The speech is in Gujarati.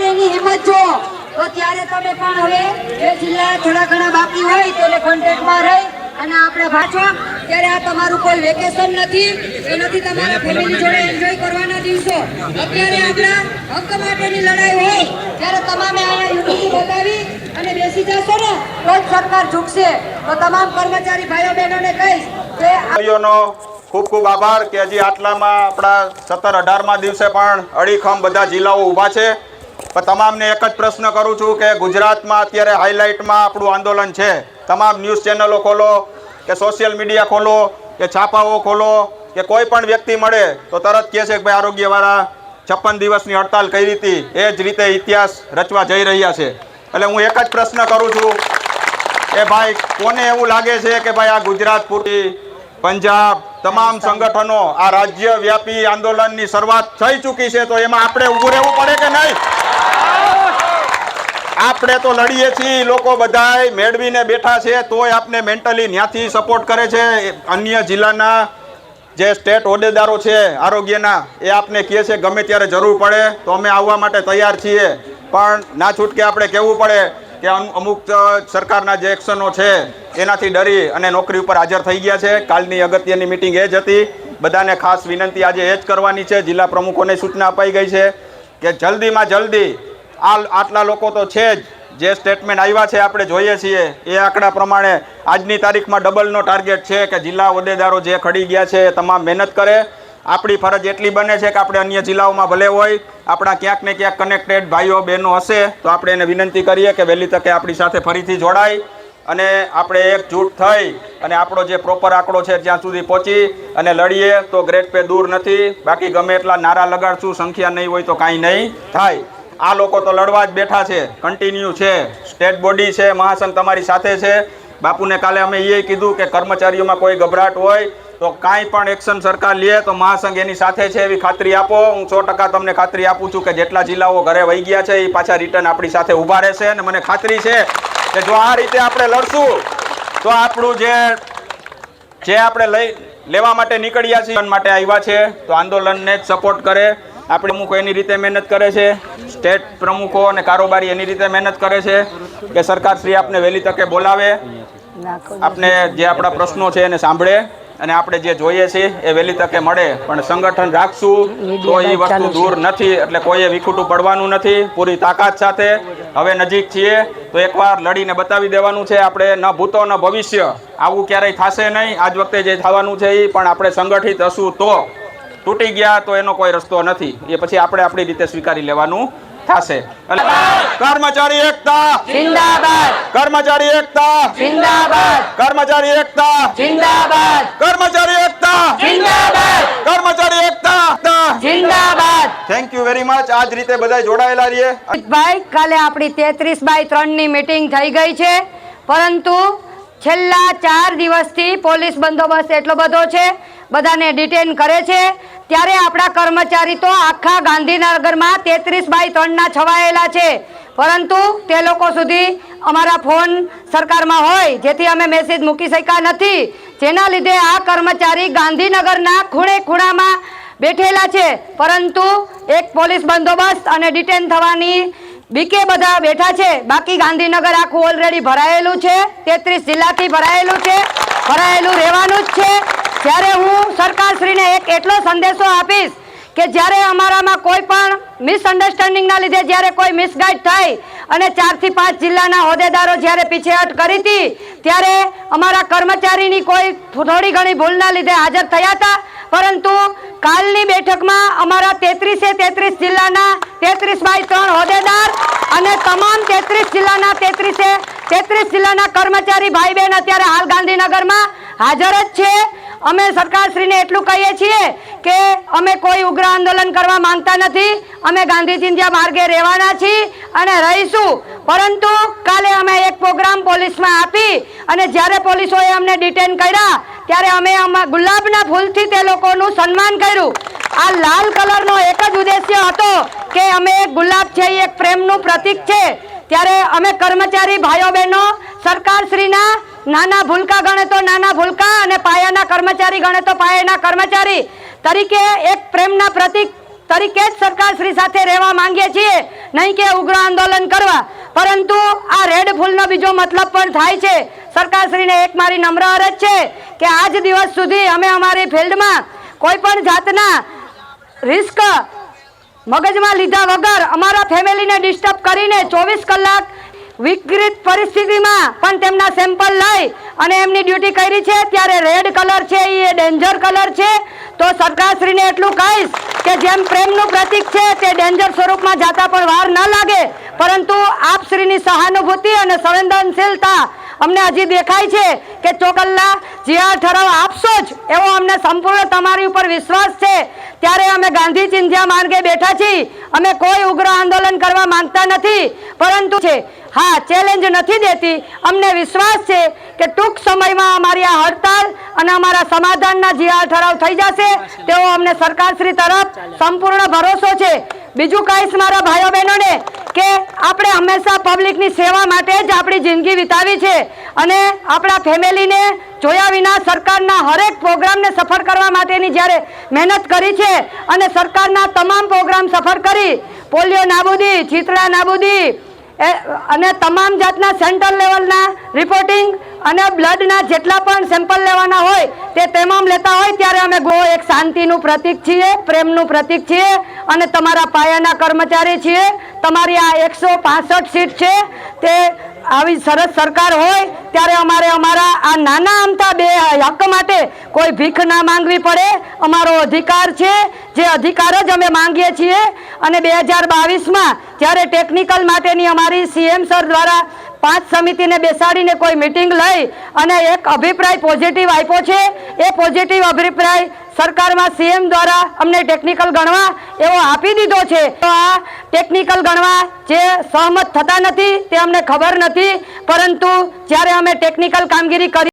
એની હિંમત જો તો ત્યારે તમે પણ હવે એ જિલ્લા થોડા ઘણા બાકી હોય તો કોન્ટેક્ટમાં રહી અને આપણે પાછો ત્યારે આ તમારું કોઈ વેકેશન નથી એ નથી તમારા ફેમિલી જોડે એન્જોય કરવાના દિવસો અત્યારે આપણા હક માટેની લડાઈ હોય ત્યારે તમામે અહીંયા યુનિટી બતાવી અને બેસી જશો ને તો જ સરકાર ઝૂકશે તો તમામ કર્મચારી ભાઈઓ બહેનોને કહીશ કે આ ખૂબ ખૂબ આભાર કે હજી આટલામાં આપણા સત્તર અઢારમાં દિવસે પણ અડીખમ બધા જિલ્લાઓ ઊભા છે. પણ તમામને એક જ પ્રશ્ન કરું છું કે ગુજરાતમાં અત્યારે હાઇલાઇટમાં આપણું આંદોલન છે. તમામ ન્યૂઝ ચેનલો ખોલો, કે સોશિયલ મીડિયા ખોલો, કે છાપાઓ ખોલો, કે કોઈ પણ વ્યક્તિ મળે તો તરત કહે છે કે ભાઈ આરોગ્યવાળા છપ્પન દિવસની હડતાલ કરી હતી. એ જ રીતે ઇતિહાસ રચવા જઈ રહ્યા છે. એટલે હું એક જ પ્રશ્ન કરું છું કે ભાઈ કોને એવું લાગે છે કે ભાઈ આ ગુજરાત પૂરતી પંજાબ તમામ સંગઠનો આ રાજ્ય વ્યાપી આંદોલનની શરૂઆત થઈ ચૂકી છે, તો એમાં આપણે ઊભું રહેવું પડે કે નહીં? આપણે તો લડીએ છીએ લોકો બધાય મેળવીને બેઠા છે, તોય આપને મેન્ટલી ત્યાંથી સપોર્ટ કરે છે. અન્ય જિલ્લાના જે સ્ટેટ હોદ્દેદારો છે, આરોગ્યના, એ આપને કહે છે, ગમે ત્યારે જરૂર પડે, તો અમે આવવા માટે તૈયાર છીએ. પણ ના છૂટકે આપણે કહેવું પડે કે અમુક સરકારના જે એક્શનો છે, એનાથી ડરી અને નોકરી ઉપર હાજર થઈ ગયા છે. કાલની અગત્યની મિટિંગ એ જ હતી. બધાને ખાસ વિનંતી આજે એ જ કરવાની છે. જિલ્લા પ્રમુખોને સૂચના અપાઈ ગઈ છે કે જલ્દીમાં જલ્દી આ આટલા લોકો તો છે જ. જે સ્ટેટમેન્ટ આવ્યા છે, આપણે જોઈએ છીએ. એ આંકડા પ્રમાણે આજની તારીખમાં ડબલનો ટાર્ગેટ છે કે જિલ્લા હોદ્દેદારો જે ખડી ગયા છે, એ તમામ મહેનત કરે. આપણી ફરજ એટલી બને છે કે આપણે અન્ય જિલ્લાઓમાં ભલે હોય, આપણા ક્યાંક ને ક્યાંક કનેક્ટેડ ભાઈઓ, બહેનો હશે, તો આપણે એને વિનંતી કરીએ કે વહેલી તકે આપણી સાથે ફરીથી જોડાય અને આપણે એકજૂટ થઈ અને આપણો જે પ્રોપર આંકડો છે જ્યાં સુધી પહોંચી અને લડીએ તો ગ્રેટ પે દૂર નથી. બાકી ગમે એટલા નારા લગાડશું, સંખ્યા નહીં હોય તો કાંઈ નહીં થાય. આ લોકો તો લડવા જ બેઠા છે કન્ટિન્યુ છે સ્ટેટ બોડી છે, મહાસંઘ તમારી સાથે છે. બાપુને કાલે અમે એ કીધું કે કર્મચારીઓમાં કોઈ ગભરાટ હોય તો કાંઈ પણ એક્શન સરકાર લે તો મહાસંઘ એની સાથે છે એવી ખાતરી આપો. હું સો ટકા તમને ખાતરી આપું છું કે જેટલા જિલ્લાઓ ઘરે વહી ગયા છે, એ પાછા રિટર્ન આપણી સાથે ઊભા રહેશે અને મને ખાતરી છે કે જો આ રીતે આપણે લડશું, તો આપણું જે જે આપણે લઈ, લેવા માટે નીકળ્યા છીએ માટે આવ્યા છે, તો આંદોલનને જ સપોર્ટ કરે. આપણે પ્રમુખો એની રીતે મહેનત કરે છે સ્ટેટ પ્રમુખો અને કારોબારી એની રીતે મહેનત કરે છે કે સરકાર શ્રી આપને વહેલી તકે બોલાવે. આપને જે આપણા પ્રશ્નો છે એને સાંભળે. અને આપણે જે જોઈએ છે એ વહેલી તકે મળે. પણ સંગઠન રાખશું તો એ વસ્તુ દૂર નથી એટલે કોઈએ વિખૂટું પડવાનું નથી. પૂરી તાકાત સાથે હવે નજીક છીએ. તો એકવાર લડીને બતાવી દેવાનું છે આપણે ન ભૂતો ન ભવિષ્ય. આવું ક્યારેય થશે નહીં. આજ વખતે જે થવાનું છે એ પણ આપણે સંગઠિત હશું તો. તૂટી ગયા તો એનો કોઈ રસ્તો નથી. એ પછી આપણે આપણી રીતે સ્વીકારી લેવાનું. થશે. કર્મચારી એકતા. જિંદાબાદ. કર્મચારી એકતા. જિંદાબાદ. કર્મચારી એકતા. જિંદાબાદ. કર્મચારી એકતા. જિંદાબાદ. કર્મચારી એકતા. જિંદાબાદ. થેન્ક યુ વેરી મચ આજ રીતે બધા જોડાયેલા રહીએ. ભાઈ કાલે આપણી તેત્રીસ બાય ત્રણની મિટિંગ થઈ ગઈ છે. પરંતુ છેલ્લા ચાર દિવસથી પોલીસ બંદોબસ્ત એટલો બધો છે બધાને ડિટેન કરે છે. ત્યારે આપણા કર્મચારી તો આખા ગાંધીનગરમાં તેત્રીસ બાય ત્રણના છવાયેલા છે. પરંતુ તે લોકો સુધી અમારા ફોન સરકારમાં હોય, જેથી અમે મેસેજ મૂકી શક્યા નથી. જેના લીધે આ કર્મચારી ગાંધીનગરના ખૂણે ખૂણામાં બેઠેલા છે. પરંતુ એક પોલીસ બંદોબસ્ત અને ડિટેન થવાની બીકે બધા બેઠા છે. બાકી ગાંધીનગર આખું ઓલરેડી ભરાયેલું છે. તેત્રીસ જિલ્લાથી ભરાયેલું છે. ભરાયેલું રહેવાનું જ છે. જ્યારે હું સરકારશ્રીને એક એટલો સંદેશો આપીશ કે જ્યારે અમારામાં કોઈ પણ મિસઅન્ડરસ્ટેન્ડિંગના લીધે જ્યારે કોઈ મિસગાઈડ થાય અને ચારથી પાંચ જિલ્લાના હોદ્દેદારો જ્યારે પીછેહટ કરી હતી, ત્યારે અમારા કર્મચારીની કોઈ થોડી ઘણી ભૂલના લીધે હાજર થયા હતા. પરંતુ કાલની બેઠકમાં અમારા તેત્રીસે તેત્રીસ જિલ્લાના તેત્રીસ બાય ત્રણ હોદ્દેદાર અને તમામ તેત્રીસ જિલ્લાના તેત્રીસે તેત્રીસ જિલ્લાના કર્મચારી ભાઈ બહેન અત્યારે હાલ ગાંધીનગરમાં હાજર જ છે. અમે સરકારશ્રીને એટલું કહીએ છીએ કે અમે કોઈ ઉગ્ર આંદોલન કરવા માંગતા નથી. અમે ગાંધીજીના માર્ગે રહેવાના છીએ અને રહીશું. પરંતુ કાલે અમે એક પ્રોગ્રામ પોલીસમાં આપી અને જ્યારે પોલીસોએ અમને ડિટેન કર્યા, ત્યારે અમે અમા- ગુલાબના ફૂલથી તે લોકોનું સન્માન કર્યું. આ લાલ કલરનો એક જ ઉદ્દેશ્ય હતો કે અમે ગુલાબ છે, એ એક પ્રેમનું પ્રતીક છે. ત્યારે અમે કર્મચારી ભાઈઓ બહેનો સરકારશ્રીના નાના ભૂલકા ગણે તો નાના ભૂલકા અને પાયાના કર્મચારી ગણે તો પાયાના કર્મચારી. તરીકે એક પ્રેમના પ્રતિક તરીકે જ સરકારશ્રી સાથે રહેવા માંગીએ છીએ. નહીં કે ઉગ્ર આંદોલન કરવા. પરંતુ આ રેડ ફૂલનો બીજો મતલબ પણ થાય છે. સરકારશ્રીને એક મારી નમ્ર અરજ છે કે આજ દિવસ સુધી અમે અમારી ફિલ્ડમાં કોઈ પણ જાતના રિસ્ક મગજમાં લીધા વગર અમારા ફેમિલીને ડિસ્ટર્બ કરીને ચોવીસ કલાક વિકૃત પરિસ્થિતિમાં પણ તેમના સેમ્પલ લઈ અને એમની ડ્યુટી કરી છે. ત્યારે રેડ કલર છે એ ડેન્જર કલર છે. તો સરકારશ્રીને એટલું કહીશ કે જેમ પ્રેમનું પ્રતીક છે, તે ડેન્જર સ્વરૂપમાં જાતા પણ વાર ન લાગે. પરંતુ આપશ્રીની સહાનુભૂતિ અને સંવેદનશીલતા અમને હજી દેખાય છે કે ચોકલ્લા જીઆર ઠરાવ આપશો જ, એવો અમને સંપૂર્ણ તમારી ઉપર વિશ્વાસ છે. ત્યારે અમે ગાંધી ચિંધ્યા માર્ગે બેઠા છીએ. અમે કોઈ ઉગ્ર આંદોલન કરવા માંગતા નથી. પરંતુ છે, હા, ચેલેન્જ નથી દેતી. અમને વિશ્વાસ છે કે ટૂંક સમયમાં અમારી આ હડતાલ અને અમારા સમાધાનના જીઆર ઠરાવ થઈ જશે. તેવો અમને સરકારશ્રી તરફ સંપૂર્ણ ભરોસો છે. બીજું કહીશ મારા ભાઈઓ બહેનોને કે આપણે હંમેશા પબ્લિકની સેવા માટે જ આપણી જિંદગી વિતાવી છે અને આપણા ફેમિલીને જોયા વિના સરકારના હરેક પ્રોગ્રામને સફળ કરવા માટેની જ્યારે મહેનત કરી છે અને સરકારના તમામ પ્રોગ્રામ સફળ કરી, પોલિયો નાબૂદી ચિતળા નાબૂદી અને તમામ જાતના સેન્ટ્રલ લેવલના રિપોર્ટિંગ અને બ્લડના જેટલા પણ સેમ્પલ લેવાના હોય તે તમામ લેતા હોય ત્યારે અમે ગો એક શાંતિનું પ્રતીક છીએ, પ્રેમનું પ્રતીક છીએ અને તમારા પાયાના કર્મચારી છીએ. તમારી આ એકસો સીટ છે, તે આવી સરસ સરકાર હોય ત્યારે અમારે અમારા આ નાના અમતા બે હક માટે કોઈ ભીખ ના માંગવી પડે. અમારો અધિકાર છે, જે અધિકાર જ અમે માંગીએ છીએ. અને બે હજાર બાવીસમાં જ્યારે ટેકનિકલ માટેની અમારી સીએમ સર દ્વારા પાંચ સમિતિને બેસાડીને કોઈ મિટિંગ લઈ અને એક અભિપ્રાય પોઝિટિવ આપ્યો છે. એ પોઝિટિવ અભિપ્રાય સરકારમાં સીએમ દ્વારા અમને ટેકનિકલ ગણવા એવો આપી દીધો છે. તો આ ટેકનિકલ ગણવા જે સહમત થતા નથી તે અમને ખબર નથી. પરંતુ જ્યારે અમે ટેકનિકલ કામગીરી કરી